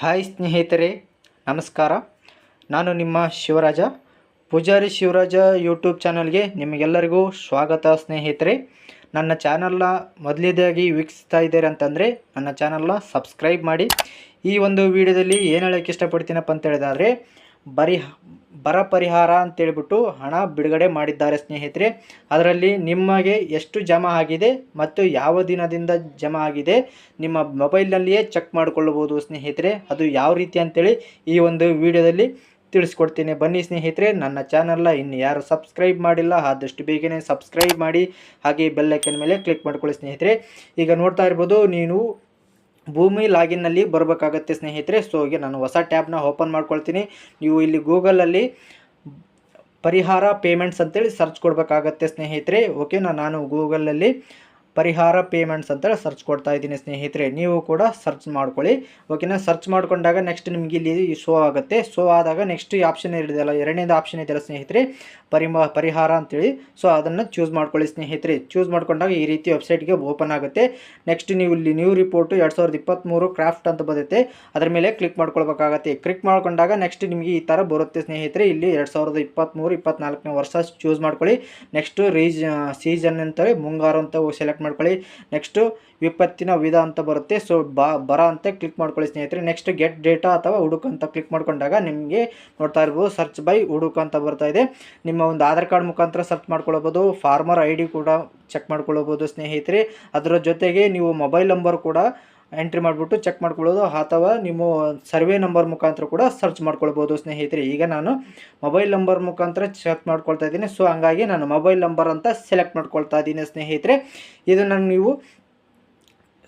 Hi ಸ್ನೇಹಿತರೆ, ನಮಸ್ಕಾರ. ನಾನು ನಿಮ್ಮ ಶಿವರಾಜ. ಪೂಜಾರಿ ಶಿವರಾಜ ಯೂಟ್ಯೂಬ್ ಚಾನಲ್ಗೆ ನಿಮಗೆಲ್ಲರಿಗೂ ಸ್ವಾಗತ ಸ್ನೇಹಿತರೆ. ನನ್ನ ಚಾನಲ್ನ ಮೊದಲನೇದಾಗಿ ವೀಕ್ಷಿಸ್ತಾ ಇದ್ದೀರಿ ಅಂತಂದರೆ ನನ್ನ ಚಾನಲ್ನ ಸಬ್ಸ್ಕ್ರೈಬ್ ಮಾಡಿ. ಈ ಒಂದು ವಿಡಿಯೋದಲ್ಲಿ ಏನು ಹೇಳೋಕ್ಕೆ ಇಷ್ಟಪಡ್ತೀನಪ್ಪ ಅಂತ ಹೇಳಿದಾದರೆ, ಬರಿ ಬರ ಪರಿಹಾರ ಅಂತೇಳ್ಬಿಟ್ಟು ಹಣ ಬಿಡುಗಡೆ ಮಾಡಿದ್ದಾರೆ ಸ್ನೇಹಿತರೆ. ಅದರಲ್ಲಿ ನಿಮಗೆ ಎಷ್ಟು ಜಮಾ ಆಗಿದೆ ಮತ್ತು ಯಾವ ದಿನದಿಂದ ಜಮಾ ಆಗಿದೆ ನಿಮ್ಮ ಮೊಬೈಲ್ನಲ್ಲಿಯೇ ಚೆಕ್ ಮಾಡಿಕೊಳ್ಳಬಹುದು ಸ್ನೇಹಿತರೆ. ಅದು ಯಾವ ರೀತಿ ಅಂತೇಳಿ ಈ ಒಂದು ವಿಡಿಯೋದಲ್ಲಿ ತಿಳಿಸ್ಕೊಡ್ತೀನಿ. ಬನ್ನಿ ಸ್ನೇಹಿತರೆ, ನನ್ನ ಚಾನಲ್ನ ಇನ್ನು ಯಾರು ಸಬ್ಸ್ಕ್ರೈಬ್ ಮಾಡಿಲ್ಲ, ಆದಷ್ಟು ಬೇಗನೆ ಸಬ್ಸ್ಕ್ರೈಬ್ ಮಾಡಿ ಹಾಗೆ ಬೆಲ್ಲೈಕನ್ ಮೇಲೆ ಕ್ಲಿಕ್ ಮಾಡ್ಕೊಳ್ಳಿ ಸ್ನೇಹಿತರೆ. ಈಗ ನೋಡ್ತಾ ಇರ್ಬೋದು, ನೀನು ಭೂಮಿ ಲಾಗಿನ್ನಲ್ಲಿ ಬರಬೇಕಾಗತ್ತೆ ಸ್ನೇಹಿತರೆ. ಸೊ ಈಗ ನಾನು ಹೊಸ ಟ್ಯಾಬ್ನ ಓಪನ್ ಮಾಡ್ಕೊಳ್ತೀನಿ. ನೀವು ಇಲ್ಲಿ ಗೂಗಲಲ್ಲಿ ಪರಿಹಾರ ಪೇಮೆಂಟ್ಸ್ ಅಂತೇಳಿ ಸರ್ಚ್ ಕೊಡಬೇಕಾಗತ್ತೆ ಸ್ನೇಹಿತರೆ. ಓಕೆನಾ ನಾನು ಗೂಗಲಲ್ಲಿ ಪರಿಹಾರ ಪೇಮೆಂಟ್ಸ್ ಅಂತ ಸರ್ಚ್ ಕೊಡ್ತಾ ಇದ್ದೀನಿ ಸ್ನೇಹಿತರೆ. ನೀವು ಕೂಡ ಸರ್ಚ್ ಮಾಡ್ಕೊಳ್ಳಿ. ಓಕೆನಾ ಸರ್ಚ್ ಮಾಡ್ಕೊಂಡಾಗ ನೆಕ್ಸ್ಟ್ ನಿಮಗೆ ಇಲ್ಲಿ ಶೋ ಆಗುತ್ತೆ. ಶೋ ಆದಾಗ ನೆಕ್ಸ್ಟ್ ಈ ಆಪ್ಷನ್ ಇರೋದಲ್ಲ ಎರಡನೇದು ಆಪ್ಷನ್ ಇದೆಯಲ್ಲ ಸ್ನೇಹಿತರೆ, ಪರಿಮ, ಪರಿಹಾರ ಅಂತೇಳಿ. ಸೊ ಅದನ್ನು ಚೂಸ್ ಮಾಡ್ಕೊಳ್ಳಿ ಸ್ನೇಹಿತರೆ. ಚೂಸ್ ಮಾಡ್ಕೊಂಡಾಗ ಈ ರೀತಿ ವೆಬ್ಸೈಟ್ಗೆ ಓಪನ್ ಆಗುತ್ತೆ. ನೆಕ್ಸ್ಟ್ ನೀವು ಇಲ್ಲಿ ನ್ಯೂ ರಿಪೋರ್ಟು ಎರಡು ಸಾವಿರದ ಇಪ್ಪತ್ತ್ಮೂರು ಕ್ರಾಫ್ಟ್ ಅಂತ ಬರುತ್ತೆ. ಅದರ ಮೇಲೆ ಕ್ಲಿಕ್ ಮಾಡ್ಕೊಳ್ಬೇಕಾಗತ್ತೆ. ಕ್ಲಿಕ್ ಮಾಡ್ಕೊಂಡಾಗ ನೆಕ್ಸ್ಟ್ ನಿಮಗೆ ಈ ಥರ ಬರುತ್ತೆ ಸ್ನೇಹಿತರೆ. ಇಲ್ಲಿ ಎರಡು ಸಾವಿರದ ಇಪ್ಪತ್ತ್ಮೂರು ಇಪ್ಪತ್ನಾಲ್ಕನೇ ವರ್ಷ ಚೂಸ್ ಮಾಡ್ಕೊಳ್ಳಿ. ನೆಕ್ಸ್ಟ್ ರೀಜ್ ಸೀಸನ್ ಅಂತೇಳಿ ಮುಂಗಾರು ಅಂತ ಸೆಲೆಕ್ಟ್ ಮಾಡ್ಕೊಳ್ಳಿ. ನೆಕ್ಸ್ಟು ವಿಪತ್ತಿನ ವಿಧ ಅಂತ ಬರುತ್ತೆ. ಸೊ ಬಾ, ಬರ ಅಂತ ಕ್ಲಿಕ್ ಮಾಡ್ಕೊಳ್ಳಿ ಸ್ನೇಹಿತರೆ. ನೆಕ್ಸ್ಟ್ ಗೆಟ್ ಡೇಟಾ ಅಥವಾ ಹುಡುಕ್ ಅಂತ ಕ್ಲಿಕ್ ಮಾಡ್ಕೊಂಡಾಗ ನಿಮಗೆ ನೋಡ್ತಾ ಇರ್ಬೋದು ಸರ್ಚ್ ಬೈ ಹುಡುಕ್ ಅಂತ ಬರ್ತಾ ಇದೆ. ನಿಮ್ಮ ಒಂದು ಆಧಾರ್ ಕಾರ್ಡ್ ಮುಖಾಂತರ ಸರ್ಚ್ ಮಾಡ್ಕೊಳ್ಬೋದು ಫಾರ್ಮರ್ ಐ ಕೂಡ ಚೆಕ್ ಮಾಡ್ಕೊಳ್ಬೋದು ಸ್ನೇಹಿತರೆ. ಅದರ ಜೊತೆಗೆ ನೀವು ಮೊಬೈಲ್ ನಂಬರ್ ಕೂಡ ಎಂಟ್ರಿ ಮಾಡಿಬಿಟ್ಟು ಚೆಕ್ ಮಾಡ್ಕೊಳ್ಳೋದು. ಅಥವಾ ನಿಮ್ಮ ಸರ್ವೆ ನಂಬರ್ ಮುಖಾಂತರ ಕೂಡ ಸರ್ಚ್ ಮಾಡ್ಕೊಳ್ಬೋದು ಸ್ನೇಹಿತರೆ. ಈಗ ನಾನು ಮೊಬೈಲ್ ನಂಬರ್ ಮುಖಾಂತರ ಚೆಕ್ ಮಾಡ್ಕೊಳ್ತಾ ಇದ್ದೀನಿ. ಸೊ ಹಂಗಾಗಿ ನಾನು ಮೊಬೈಲ್ ನಂಬರ್ ಅಂತ ಸೆಲೆಕ್ಟ್ ಮಾಡ್ಕೊಳ್ತಾ ಇದ್ದೀನಿ ಸ್ನೇಹಿತರೆ. ಇದನ್ನು ನೀವು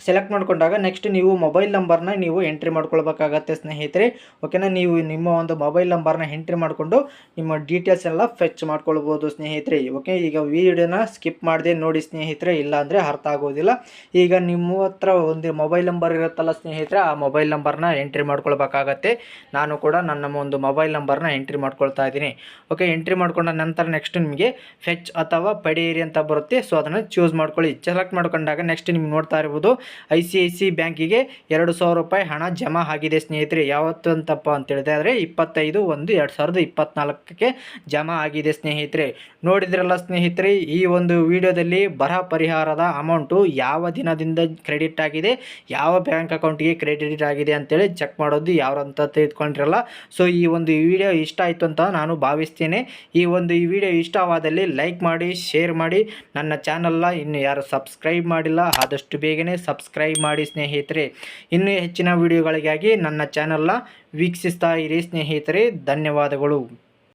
ಸೆಲೆಕ್ಟ್ ಮಾಡಿಕೊಂಡಾಗ ನೆಕ್ಸ್ಟ್ ನೀವು ಮೊಬೈಲ್ ನಂಬರ್ನ ನೀವು ಎಂಟ್ರಿ ಮಾಡ್ಕೊಳ್ಬೇಕಾಗತ್ತೆ ಸ್ನೇಹಿತರೆ. ಓಕೆನಾ ನೀವು ನಿಮ್ಮ ಒಂದು ಮೊಬೈಲ್ ನಂಬರ್ನ ಎಂಟ್ರಿ ಮಾಡಿಕೊಂಡು ನಿಮ್ಮ ಡೀಟೇಲ್ಸ್ ಎಲ್ಲ ಫೆಚ್ ಮಾಡ್ಕೊಳ್ಬೋದು ಸ್ನೇಹಿತರೆ. ಓಕೆ ಈಗ ವಿಡಿಯೋನ ಸ್ಕಿಪ್ ಮಾಡಿದೆ ನೋಡಿ ಸ್ನೇಹಿತರೆ. ಇಲ್ಲ ಅಂದರೆ ಅರ್ಥ ಆಗೋದಿಲ್ಲ. ಈಗ ನಿಮ್ಮ ಹತ್ರ ಒಂದು ಮೊಬೈಲ್ ನಂಬರ್ ಇರುತ್ತಲ್ಲ ಸ್ನೇಹಿತರೆ, ಆ ಮೊಬೈಲ್ ನಂಬರ್ನ ಎಂಟ್ರಿ ಮಾಡ್ಕೊಳ್ಬೇಕಾಗತ್ತೆ. ನಾನು ಕೂಡ ನನ್ನ ಒಂದು ಮೊಬೈಲ್ ನಂಬರ್ನ ಎಂಟ್ರಿ ಮಾಡ್ಕೊಳ್ತಾ ಇದ್ದೀನಿ. ಓಕೆ ಎಂಟ್ರಿ ಮಾಡ್ಕೊಂಡ ನಂತರ ನೆಕ್ಸ್ಟ್ ನಿಮಗೆ ಫೆಚ್ ಅಥವಾ ಪಡೆಯಿರಿ ಅಂತ ಬರುತ್ತೆ. ಸೊ ಅದನ್ನು ಚೂಸ್ ಮಾಡ್ಕೊಳ್ಳಿ. ಸೆಲೆಕ್ಟ್ ಮಾಡ್ಕೊಂಡಾಗ ನೆಕ್ಸ್ಟ್ ನಿಮ್ಗೆ ನೋಡ್ತಾ ಇರ್ಬೋದು. ಐ ಸಿ ಐ ಸಿ ಬ್ಯಾಂಕಿಗೆ ಎರಡು ಸಾವಿರ ರೂಪಾಯಿ ಹಣ ಜಮಾ ಆಗಿದೆ, ಸ್ನೇಹಿತರೆ. ಯಾವತ್ತು ಅಂತಪ್ಪ ಅಂತ ಆದರೆ ಇಪ್ಪತ್ತೈದು ಒಂದು ಎರಡು ಸಾವಿರದ ಇಪ್ಪತ್ತ್ನಾಲ್ಕಕ್ಕೆ ಜಮಾ ಆಗಿದೆ, ಸ್ನೇಹಿತರೆ. ನೋಡಿದ್ರಲ್ಲ, ಸ್ನೇಹಿತರೆ, ಈ ಒಂದು ವಿಡಿಯೋದಲ್ಲಿ ಬರ ಪರಿಹಾರದ ಅಮೌಂಟು ಯಾವ ದಿನದಿಂದ ಕ್ರೆಡಿಟ್ ಆಗಿದೆ, ಯಾವ ಬ್ಯಾಂಕ್ ಅಕೌಂಟ್ಗೆ ಕ್ರೆಡಿಟ್ ಆಗಿದೆ ಅಂತೇಳಿ ಚೆಕ್ ಮಾಡೋದು ಯಾರು ಅಂತ ತಿಳ್ಕೊಂಡಿರಲ್ಲ. ಸೊ, ಈ ಒಂದು ವಿಡಿಯೋ ಇಷ್ಟ ಆಯಿತು ಅಂತ ನಾನು ಭಾವಿಸ್ತೇನೆ. ಈ ಒಂದು ಈ ವಿಡಿಯೋ ಇಷ್ಟವಾದಲ್ಲಿ ಲೈಕ್ ಮಾಡಿ, ಶೇರ್ ಮಾಡಿ. ನನ್ನ ಚಾನಲ್ನ ಇನ್ನು ಯಾರು ಸಬ್ಸ್ಕ್ರೈಬ್ ಮಾಡಿಲ್ಲ, ಆದಷ್ಟು ಬೇಗನೆ ಸಬ್ಸ್ಕ್ರೈಬ್ ಮಾಡಿ ಸ್ನೇಹಿತರೆ. ಇನ್ನೂ ಹೆಚ್ಚಿನ ವಿಡಿಯೋಗಳಿಗಾಗಿ ನನ್ನ ಚಾನಲ್ನ ವೀಕ್ಷಿಸ್ತಾ ಇರಿ ಸ್ನೇಹಿತರೆ. ಧನ್ಯವಾದಗಳು.